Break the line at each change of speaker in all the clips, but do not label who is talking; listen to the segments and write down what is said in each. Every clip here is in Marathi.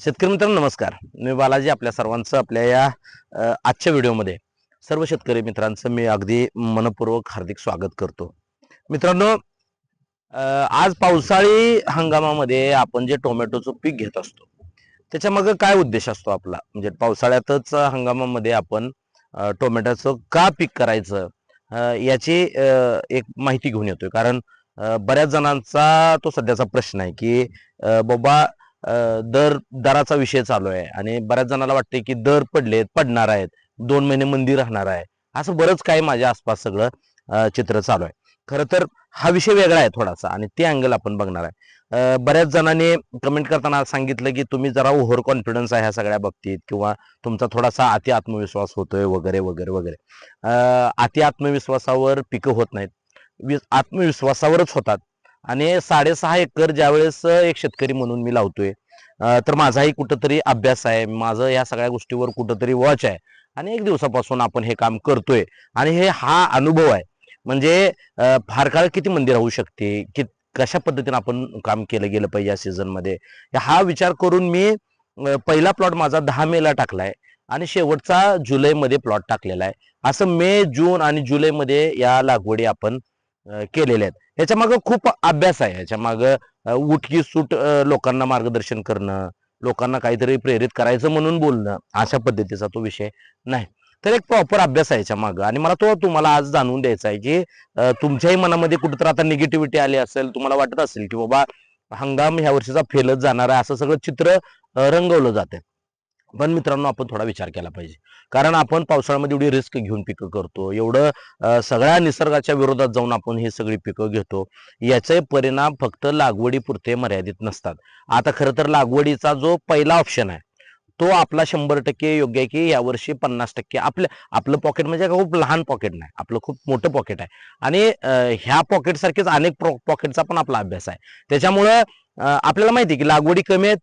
शेतकरी मित्रांनो नमस्कार. मी बालाजी आपल्या सर्वांचं आपल्या या आजच्या व्हिडिओमध्ये सर्व शेतकरी मित्रांचं मी अगदी मनपूर्वक हार्दिक स्वागत करतो. मित्रांनो आज पावसाळी हंगामामध्ये आपण जे टोमॅटोचं पीक घेत असतो त्याच्यामागे काय उद्देश असतो आपला? म्हणजे पावसाळ्यातच हंगामामध्ये आपण टोमॅटोचं का पीक करायचं याची एक माहिती घेऊन येतोय. कारण बऱ्याच जणांचा तो सध्याचा प्रश्न आहे की बाबा दर दराचा विषय चालू आहे. आणि बऱ्याच जणांना वाटते की दर पडलेत पडणार आहेत. दोन महिने मंदी राहणार आहे. असं बरंच काही माझ्या आसपास सगळं चित्र चालू आहे. खरं तर हा विषय वेगळा आहे थोडासा आणि ते अँगल आपण बघणार आहे. बऱ्याच जणांनी कमेंट करताना सांगितलं की तुम्ही जरा ओव्हर कॉन्फिडन्स आहे ह्या सगळ्या बाबतीत किंवा तुमचा थोडासा अति आत्मविश्वास होतोय वगैरे वगैरे वगैरे. अति आत्मविश्वासावर पिकं होत नाहीत. वि- आत्मविश्वासावरच होतात. आणि साडेसहा एकर ज्यावेळेस एक शेतकरी म्हणून मी लावतोय तर माझाही कुठंतरी अभ्यास आहे. माझं या सगळ्या गोष्टीवर कुठंतरी वॉच आहे. आणि एक दिवसापासून आपण हे काम करतोय. आणि हे हा अनुभव आहे. म्हणजे फार काळ किती मंदी राहू शकते? कि कशा पद्धतीने आपण काम केलं गेलं पाहिजे या सीझनमध्ये हा विचार करून मी पहिला प्लॉट माझा दहा मेला टाकलाय. आणि शेवटचा जुलैमध्ये प्लॉट टाकलेला आहे. असं मे जून आणि जुलैमध्ये या लागवडी आपण केलेले आहेत. ह्याच्या मागं खूप अभ्यास आहे. ह्याच्या मागं उठकी सूट लोकांना मार्गदर्शन करणं लोकांना काहीतरी प्रेरित करायचं म्हणून बोलणं अशा पद्धतीचा तो विषय नाही. तर एक प्रॉपर अभ्यास आहे याच्या मागं आणि मला तो तुम्हाला आज जाणून द्यायचा आहे की तुमच्याही मनामध्ये कुठेतरी आता निगेटिव्हिटी आली असेल तुम्हाला वाटत असेल की बाबा हंगाम ह्या वर्षीचा फेलच जाणार आहे असं सगळं चित्र रंगवलं रंगवलं जाते पण मित्रांनो आपण थोडा विचार केला पाहिजे. कारण आपण पावसाळ्यामध्ये एवढी रिस्क घेऊन पिकं करतो. एवढं सगळ्या निसर्गाच्या विरोधात जाऊन आपण ही सगळी पिकं घेतो. याचे परिणाम फक्त लागवडीपुरते मर्यादित नसतात. आता खरं तर लागवडीचा जो पहिला ऑप्शन आहे तो आपला शंभर टक्के योग्य आहे की यावर्षी पन्नास टक्के आपलं आपलं पॉकेट म्हणजे खूप लहान पॉकेट नाही. आपलं खूप मोठं पॉकेट आहे. आणि ह्या पॉकेटसारखेच अनेक पॉकेटचा पण आपला अभ्यास आहे. त्याच्यामुळं आपल्याला माहिती आहे की लागवडी कमी आहेत.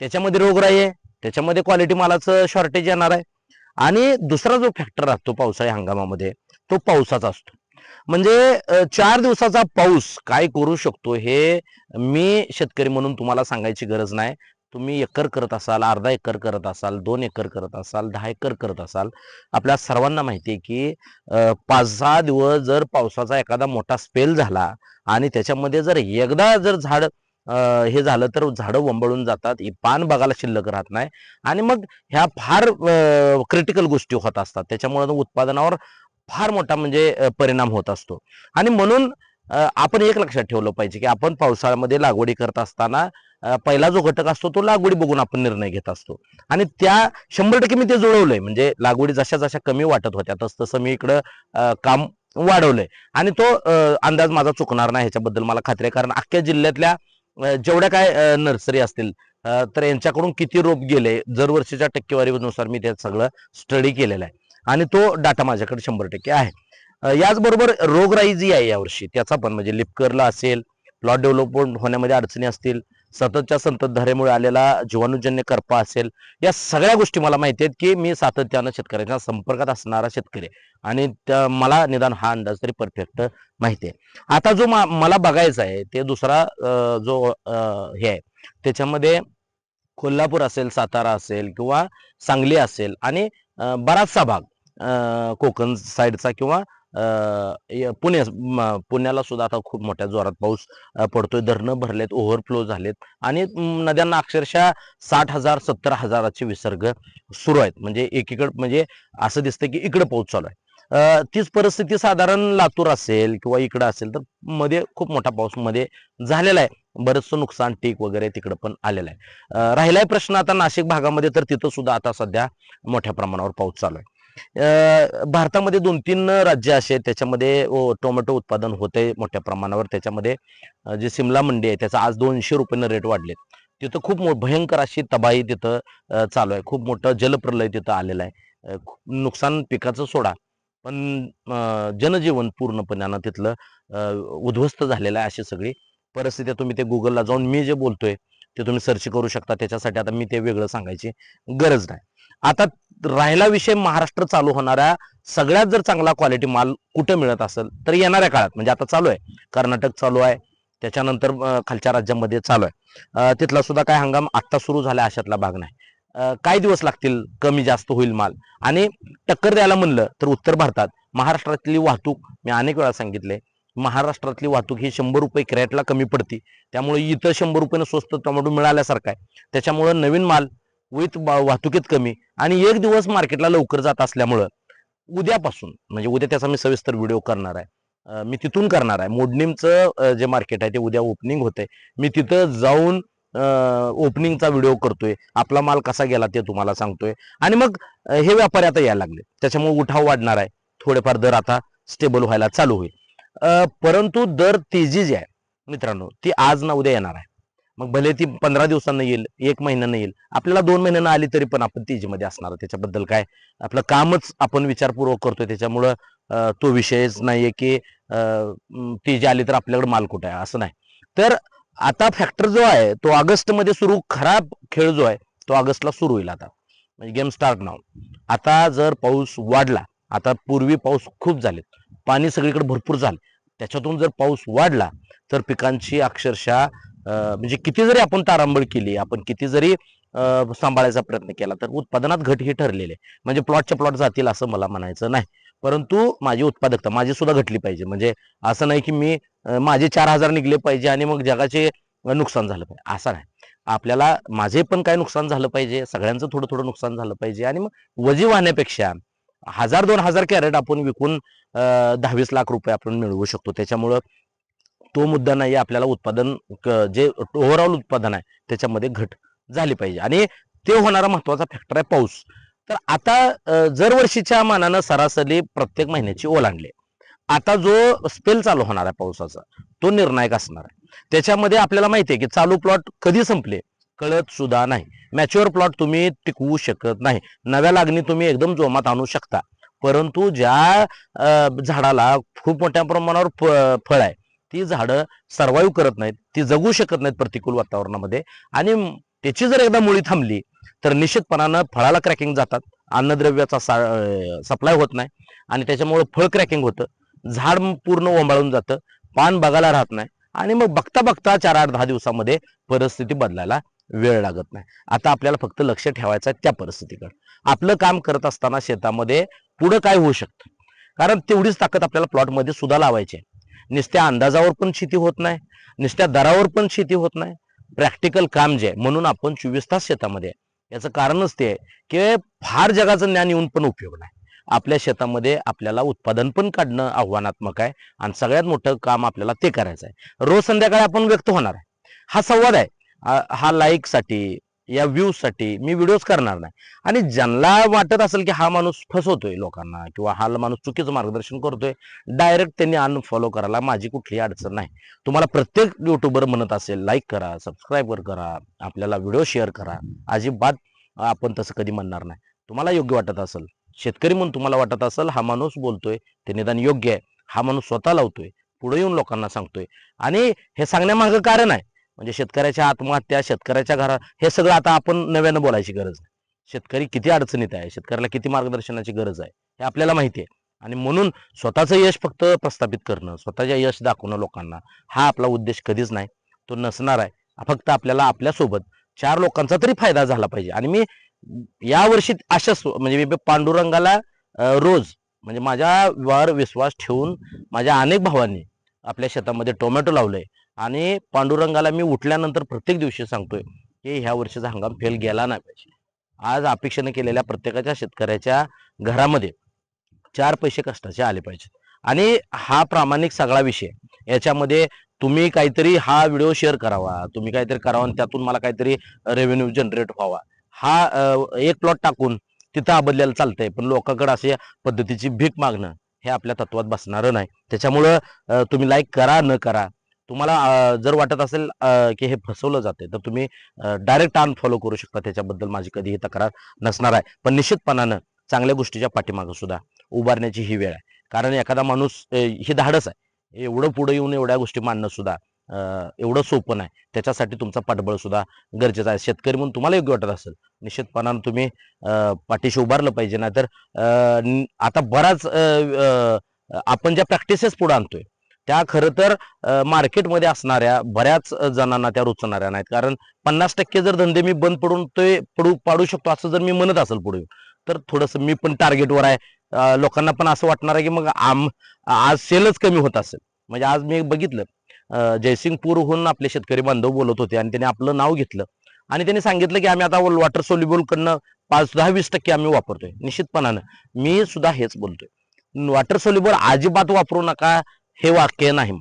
त्याच्यामध्ये रोगराई आहे. त्याच्यामध्ये क्वालिटी मालाचं शॉर्टेज येणार आहे. आणि दुसरा जो फॅक्टर राहतो पावसाळी हंगामामध्ये तो पावसाचा असतो. म्हणजे चार दिवसाचा पाऊस काय करू शकतो हे मी शेतकरी म्हणून तुम्हाला सांगायची गरज नाही. तुम्ही एकर करत असाल अर्धा एकर करत असाल दोन एकर करत असाल दहा एकर करत असाल आपल्या सर्वांना माहिती आहे की पाच सहा दिवस जर पावसाचा एखादा मोठा स्पेल झाला आणि त्याच्यामध्ये जर एकदा जर झाड हे झालं तर झाडं वंबळून जातात. ही पान बघायला शिल्लक राहत नाही. आणि मग ह्या फार क्रिटिकल गोष्टी होत असतात. त्याच्यामुळे उत्पादनावर फार मोठा म्हणजे परिणाम होत असतो. आणि म्हणून आपण एक लक्षात ठेवलं पाहिजे की आपण पावसाळ्यामध्ये लागवडी करत असताना पहिला जो घटक असतो तो लागवडी बघून आपण निर्णय घेत असतो. आणि त्या शंभर टक्के मी ते जुळवलंय. म्हणजे लागवडी जशा जशा कमी वाटत होत्या तस तसं मी इकडं काम वाढवलंय. आणि तो अंदाज माझा चुकणार नाही. ह्याच्याबद्दल मला खात्री आहे. कारण अख्ख्या जिल्ह्यातल्या जेवढ्या काय नर्सरी असतील तर यांच्याकडून किती रोप गेले दरवर्षीच्या टक्केवारीनुसार मी त्यात सगळं स्टडी केलेलं आहे. आणि तो डाटा माझ्याकडे शंभर टक्के आहे. याचबरोबर रोगराई जी आहे यावर्षी त्याचा पण म्हणजे लिपकरला असेल प्लॉट डेव्हलपमेंट होण्यामध्ये अडचणी असतील सततच्या संततधारेमुळे आलेला जीवाणूजन्य करपा असेल या सगळ्या गोष्टी मला माहिती आहेत की मी सातत्यानं शेतकऱ्यांच्या संपर्कात असणारा शेतकरी आहे. आणि त्या- मला निदान हा अंदाज तरी परफेक्ट माहिती आहे आता जो मा- मला बघायचा आहे ते दुसरा जो हे आहे त्याच्यामध्ये कोल्हापूर असेल सातारा असेल किंवा सांगली असेल आणि बराचसा भाग कोकण साईडचा किंवा पुणे पुण्याला सुद्धा आता खूप मोठ्या जोरात पाऊस पडतोय. धरणं भरलेत ओव्हरफ्लो झालेत आणि नद्यांना अक्षरशः साठ हजार सत्तर हजाराचे विसर्ग सुरू आहेत. म्हणजे एकीकडे म्हणजे असं दिसतं की इकडे पाऊस चालू आहे. तीच परिस्थिती साधारण लातूर असेल किंवा इकडं असेल तर मध्ये खूप मोठा पाऊसमध्ये झालेला आहे. बरंचसं नुकसान टीक वगैरे तिकडं पण आलेलं आहे. राहिलाय प्रश्न आता नाशिक भागामध्ये तर तिथं सुद्धा आता सध्या मोठ्या प्रमाणावर पाऊस चालू आहे. भारतामध्ये दोन तीन राज्य असे आहेत त्याच्यामध्ये टोमॅटो उत्पादन होते मोठ्या प्रमाणावर. त्याच्यामध्ये जे सिमला मंडी आहे त्याचा आज दोनशे रुपयानं रेट वाढलेत. तिथं खूप भयंकर अशी तबाही तिथं चालू आहे. खूप मोठं जलप्रलय तिथं आलेलं आहे. नुकसान पिकाचं सोडा. पण जनजीवन पूर्णपणे तिथलं उद्ध्वस्त झालेलं आहे अशी सगळी परिस्थिती. तुम्ही ते गुगलला जाऊन मी जे बोलतोय ते तुम्ही सर्च करू शकता. त्याच्यासाठी आता मी ते वेगळं सांगायची गरज नाही. आता राहिला विषय महाराष्ट्र चालू होणाऱ्या सगळ्यात जर चांगला क्वालिटी माल कुठे मिळत असेल तर येणाऱ्या काळात म्हणजे आता चालू आहे. कर्नाटक चालू आहे त्याच्यानंतर खालच्या राज्यामध्ये चालू आहे. तिथला सुद्धा काय हंगाम आत्ता सुरू झाला अशातला भाग नाही. काय दिवस लागतील कमी जास्त होईल माल. आणि टक्कर द्यायला म्हणलं तर उत्तर भारतात महाराष्ट्रातली वाहतूक मी अनेक वेळा सांगितले महाराष्ट्रातली वाहतूक ही शंभर रुपये कॅरेटला कमी पडते. त्यामुळे इथं शंभर रुपयानं स्वस्त टोमॅटो मिळाल्यासारखं आहे. त्याच्यामुळं नवीन माल विथ वाहतुकीत कमी आणि एक दिवस मार्केटला लवकर जात असल्यामुळं उद्यापासून म्हणजे उद्या त्याचा मी सविस्तर व्हिडिओ करणार आहे. मी तिथून करणार आहे. मोडणीमचं जे मार्केट आहे ते उद्या ओपनिंग होते मी तिथं जाऊन ओपनिंगचा व्हिडिओ करतोय. आपला माल कसा गेला ते तुम्हाला सांगतोय. आणि मग हे व्यापारी आता यायला लागले. त्याच्यामुळे उठाव वाढणार आहे. थोडेफार दर आता स्टेबल व्हायला चालू होईल. परंतु दर तेजी जी आहे मित्रांनो ती आज ना उद्या येणार आहे. मग भले ती पंधरा दिवसांना येईल एक महिन्यानं येईल. आपल्याला दोन महिन्यानं आली तरी पण आपण तेजीमध्ये असणार. त्याच्याबद्दल काय? आपलं कामच आपण विचारपूर्वक करतोय. त्याच्यामुळं तो विषयच नाहीये की अं, तेजी आली तर आपल्याकडे माल कुठे आहे? असं नाही. तर आता फॅक्टर जो आहे तो ऑगस्टमध्ये सुरू खराब खेळ जो आहे तो ऑगस्टला सुरू होईल आता. म्हणजे गेम स्टार्ट नाव आता जर पाऊस वाढला आता पूर्वी पाऊस खूप झालेत पाणी सगळीकडे भरपूर झालं. त्याच्यातून जर पाऊस वाढला तर पिकांची अक्षरशः म्हणजे किती जरी आपण तारांबळ केली आपण किती जरी सांभाळायचा प्रयत्न केला तर उत्पादनात घट ही ठरलेली आहे. म्हणजे प्लॉटच्या प्लॉट जातील असं मला म्हणायचं नाही. परंतु माझी उत्पादकता माझी सुद्धा घटली पाहिजे. म्हणजे असं नाही की मी माझे चार हजार निघले पाहिजे आणि मग जगाचे नुकसान झालं पाहिजे. असं नाही. आपल्याला माझे पण काय नुकसान झालं पाहिजे सगळ्यांचं थोडं थोडं नुकसान झालं पाहिजे आणि मग वजी वाहण्यापेक्षा हजार दोन हजार कॅरेट आपण विकून दहावीस लाख रुपये आपण मिळवू शकतो. त्याच्यामुळं तो मुद्दा नाही आपल्याला उत्पादन जे ओव्हरऑल उत्पादन आहे त्याच्यामध्ये घट झाली पाहिजे. आणि ते होणारा महत्त्वाचा फॅक्टर आहे पाऊस. तर आता जर दरवर्षीच्या मानानं सरासरी प्रत्येक महिन्याची ओलांडली आता जो स्पेल चालू होणार आहे पावसाचा तो निर्णायक असणार आहे. त्याच्यामध्ये आपल्याला माहिती आहे की चालू प्लॉट कधी संपले? कळत सुद्धा नाही. मॅच्युअर प्लॉट तुम्ही टिकवू शकत नाही. नव्या लागणी तुम्ही एकदम जोमात आणू शकता. परंतु ज्या झाडाला खूप मोठ्या प्रमाणावर फ- फळ आहे ती झाडं सर्वाईव्ह करत नाहीत ती जगू शकत नाहीत प्रतिकूल वातावरणामध्ये. आणि त्याची जर एकदा मुळी थांबली तर निश्चितपणानं फळाला क्रॅकिंग जातात. अन्नद्रव्याचा सप्लाय होत नाही. आणि त्याच्यामुळे फळ क्रॅकिंग होतं. झाड पूर्ण ओंबाळून जातं. पान बघायला राहत नाही. आणि मग बघता बघता चार आठ दहा दिवसामध्ये परिस्थिती बदलायला वेळ लागत नाही. आता आपल्याला फक्त लक्ष ठेवायचं आहे त्या परिस्थितीकडे. आपलं काम करत असताना शेतामध्ये पुढं काय होऊ शकतं? कारण तेवढीच ताकद आपल्याला प्लॉटमध्ये सुद्धा लावायची आहे. नुसत्या अंदाजावर पण शेती होत नाही नुसत्या दरावर पण शेती होत नाही. प्रॅक्टिकल काम जे आहे म्हणून आपण चोवीस तास शेतामध्ये आहे. याचं कारणच ते आहे की फार जगाचं ज्ञान येऊन पण उपयोग नाही. आपल्या शेतामध्ये आपल्याला उत्पादन पण काढणं आव्हानात्मक आहे आणि सगळ्यात मोठं काम आपल्याला ते करायचं आहे. रोज संध्याकाळी आपण व्यक्त होणार आहे. हा संवाद आहे. हा- लाईकसाठी या व्ह्यूजसाठी मी व्हिडिओज करणार नाही. आणि ज्यांना वाटत असेल की हा माणूस फसवतोय लोकांना किंवा हा माणूस चुकीचं मार्गदर्शन करतोय डायरेक्ट त्यांनी अनफॉलो करायला माझी कुठली अडचण नाही. तुम्हाला प्रत्येक युट्यूबर म्हणत असेल लाईक करा सबस्क्राईबर करा आपल्याला व्हिडिओ शेअर करा. अजिबात आपण तसं कधी म्हणणार नाही. तुम्हाला योग्य वाटत असेल शेतकरी म्हणून तुम्हाला वाटत असेल हा माणूस बोलतोय ते निदान योग्य आहे. हा माणूस स्वतः लावतोय पुढे येऊन लोकांना सांगतोय. आणि हे सांगण्यामागं कारण आहे म्हणजे शेतकऱ्याच्या आत्महत्या शेतकऱ्याच्या घरा हे सगळं आता आपण नव्यानं बोलायची गरज आहे शेतकरी किती अडचणीत आहे शेतकऱ्याला किती मार्गदर्शनाची गरज आहे हे आपल्याला माहिती आहे. आणि म्हणून स्वतःचं यश फक्त प्रस्थापित करणं स्वतःच्या यश दाखवणं लोकांना हा आपला उद्देश कधीच नाही. तो नसणार आहे. फक्त आपल्याला आपल्यासोबत चार लोकांचा तरी फायदा झाला पाहिजे. आणि मी यावर्षी अशाच म्हणजे मी पांडुरंगाला रोज म्हणजे माझ्यावर विश्वास ठेवून माझ्या अनेक भावांनी आपल्या शेतामध्ये टोमॅटो लावलंय. आणि पांडुरंगाला मी उठल्यानंतर प्रत्येक दिवशी सांगतोय की ह्या वर्षीचा हंगाम फेल गेला नाही पाहिजे. आज अपेक्षेने केलेल्या प्रत्येकाच्या शेतकऱ्याच्या घरामध्ये चार पैसे कष्टाचे आले पाहिजेत. आणि हा प्रामाणिक सगळा विषय याच्यामध्ये तुम्ही काहीतरी हा व्हिडिओ शेअर करावा तुम्ही काहीतरी करावा आणि त्यातून मला काहीतरी रेव्हेन्यू जनरेट व्हावा. हा एक प्लॉट टाकून तिथं अबदल्याला चालतंय. पण लोकांकडे अशा पद्धतीची भीक मागणं हे आपल्या तत्वात बसणारं नाही. त्याच्यामुळं तुम्ही लाईक करा न करा. तुम्हाला जर वाटत असेल की हे फसवलं जाते तर तुम्ही डायरेक्ट अनफॉलो करू शकता. त्याच्याबद्दल माझी कधीही तक्रार नसणार आहे. पण निश्चितपणानं चांगल्या गोष्टीच्या पाठीमागं सुद्धा उभारण्याची ही वेळ आहे. कारण एखादा माणूस ही हे धाडस आहे. एवढं पुढे येऊन एवढ्या गोष्टी मांडणं सुद्धा एवढं सोपं नाही. त्याच्यासाठी तुमचा पाठबळ सुद्धा गरजेचं आहे. शेतकरी म्हणून तुम्हाला योग्य वाटत असेल. निश्चितपणानं तुम्ही पाठीशी उभारलं पाहिजे. नाहीतर आता बराच आपण ज्या प्रॅक्टिसेस पुढे आणतोय त्या खरं तर मार्केटमध्ये असणाऱ्या बऱ्याच जणांना त्या रुचणाऱ्या नाहीत. कारण पन्नास टक्के जर धंदे मी बंद पडून ते पडू पाडू शकतो असं जर मी म्हणत असेल पुढे तर थोडंसं मी पण टार्गेटवर आहे. लोकांना पण असं वाटणार आहे की मग आम आज सेलच कमी होत असेल. म्हणजे आज मी बघितलं जयसिंगपूरहून आपले शेतकरी बांधव बोलत होते आणि त्यांनी आपलं नाव घेतलं. आणि त्यांनी सांगितलं की आम्ही आता वॉटर सोल्युबलकडनं पाच दहा वीस टक्के आम्ही वापरतोय निश्चितपणानं. मी सुद्धा हेच बोलतोय. वॉटर सोल्युबल अजिबात वापरू नका हे वाक्य नाही.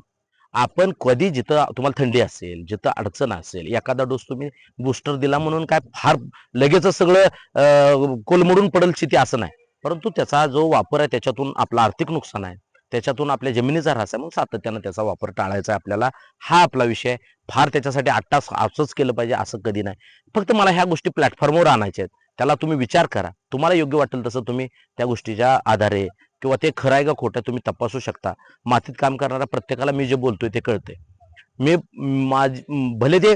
आपण कधी जिथं तुम्हाला थंडी असेल जिथं अडचण असेल एखादा डोस तुम्ही बूस्टर दिला म्हणून काय फार लगेच सगळं कोलमडून पडेल चिती असं नाही. परंतु त्याचा जो वापर आहे त्याच्यातून आपलं आर्थिक नुकसान आहे. त्याच्यातून आपल्या जमिनीचा ऱ्हास आहे मग सातत्यानं त्याचा वापर टाळायचा आहे आपल्याला. हा आपला विषय आहे. फार त्याच्यासाठी आत्ताच असंच केलं पाहिजे असं कधी नाही. फक्त मला ह्या गोष्टी प्लॅटफॉर्मवर आणायच्या आहेत. त्याला तुम्ही विचार करा. तुम्हाला योग्य वाटेल तसं तुम्ही त्या गोष्टीच्या आधारे किंवा ते खरं आहे का खोटं तुम्ही तपासू शकता. मातीत काम करणाऱ्या प्रत्येकाला मी जे बोलतोय ते कळतंय. मी माझ भले ते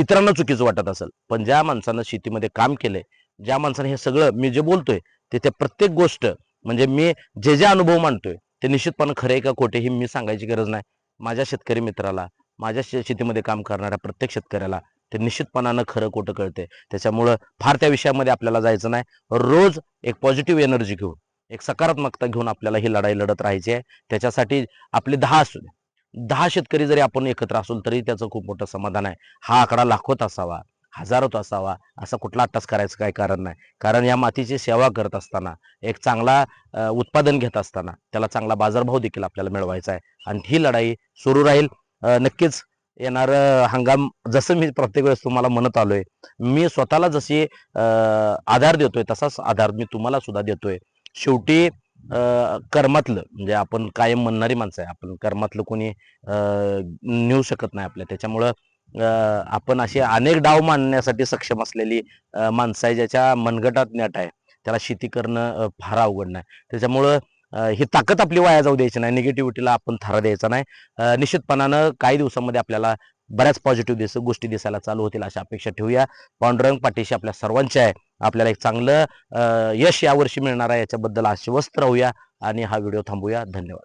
इतरांना चुकीचं वाटत असेल पण ज्या माणसानं शेतीमध्ये काम केलंय ज्या माणसानं हे सगळं मी जे बोलतोय ते त्या प्रत्येक गोष्ट म्हणजे मी जे जे अनुभव मांडतोय ते निश्चितपणे खरे आहे का खोटे हे मी सांगायची गरज नाही. माझ्या शेतकरी मित्राला माझ्या शे- शेतीमध्ये काम करणाऱ्या प्रत्येक शेतकऱ्याला ते निश्चितपणानं खरं खोटं कळते त्याच्यामुळं फार त्या विषयामध्ये आपल्याला जायचं नाही. रोज एक पॉझिटिव्ह एनर्जी घेऊन एक सकारात्मकता घेऊन आपल्याला ही लढाई लढत राहायची आहे. त्याच्यासाठी आपले दहा असू दे दहा शेतकरी जरी आपण एकत्र असू तरी त्याचं खूप मोठं समाधान आहे. हा आकडा लाखोत असावा. हजारोत असावा असा कुठला अट्टास करायचं काही कारण नाही. कारण या मातीची सेवा करत असताना एक चांगला उत्पादन घेत असताना त्याला चांगला बाजारभाव देखील आपल्याला मिळवायचा आहे. आणि ही लढाई सुरू राहील. नक्कीच येणार हंगाम जसं मी प्रत्येक वेळेस तुम्हाला म्हणत आलोय मी स्वतःला जशी आधार देतोय तसाच आधार मी तुम्हाला सुद्धा देतोय. शेवटी कर्मातलं म्हणजे आपण कायम म्हणणारी माणसं आहे. आपण कर्मातलं कोणी नेऊ शकत नाही आपल्या. त्याच्यामुळं आपण असे अनेक डाव मांडण्यासाठी सक्षम असलेली माणसं आहे ज्याच्या मनगटात नेट आहे. त्याला शेती करणं फार अवघड नाही. त्याच्यामुळं ही ताकद आपली वाया जाऊ द्यायची नाही. निगेटिव्हिटीला आपण थारा द्यायचा नाही. निश्चितपणानं काही दिवसामध्ये आपल्याला बऱ्याच पॉझिटिव्ह दिस गोष्टी दिसायला चालू होतील अशा अपेक्षा ठेवूया. पांडुरंग पाठीशी आपल्या सर्वांच्या आहे. आपल्याला एक चांगलं यश यावर्षी मिळणार आहे याच्याबद्दल आश्वस्त राहूया. आणि हा व्हिडिओ थांबूया. धन्यवाद.